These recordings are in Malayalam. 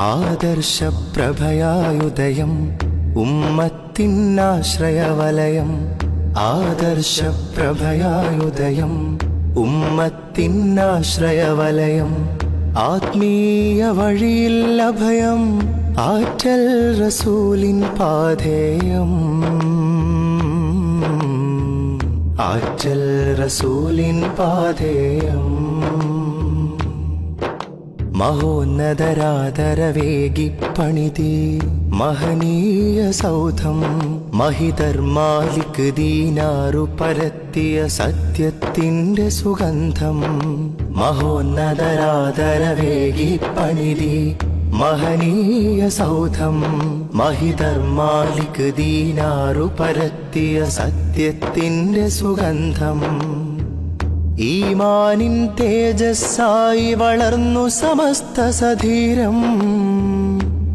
ആദർശപ്രഭയായുദയം ഉമ്മത്തിനാശ്രയവലയം ആദർശപ്രഭയായുദയം ഉമ്മത്തിനാശ്രയവലയം ആത്മീയ വഴിയിൽ അഭയം ആറ്റൽ റസൂലിൻ പാധേയം ആറ്റൽ റസൂലിൻ പാധേയം മഹോന്നതരാദരവേഗി പണിതി മഹനീയ സൗധം മഹിതർമാലിക് ദീനാറു പരത്തിയ സത്യത്തിന്റെ സുഗന്ധം മഹോന്നതരാതരവേഗി പണിതി മഹനീയ സൗധം മഹിതർമാലിക് ദീനാറു പരത്തിയ സത്യത്തിന്റെ സുഗന്ധം ഈമാനിൻ തേജസ്സായി വളർന്നു സമസ്ത സധീരം.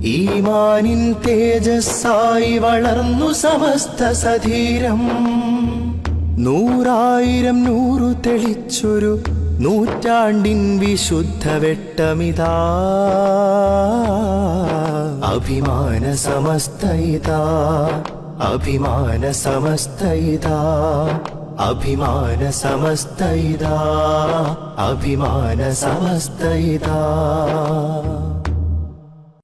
ഈമാനിൻ തേജസ്സായി വളർന്നു സമസ്ത സധീരം. നൂറായിരം നൂറു തെളിച്ചൊരു നൂറ്റാണ്ടിൻ വിശുദ്ധ വെട്ടമിതാ. അഭിമാന സമസ്തയിതാ അഭിമാന സമസ്തയിതാ അഭിമാന സമസ്തയിതാ അഭിമാന സമസ്തയിതാ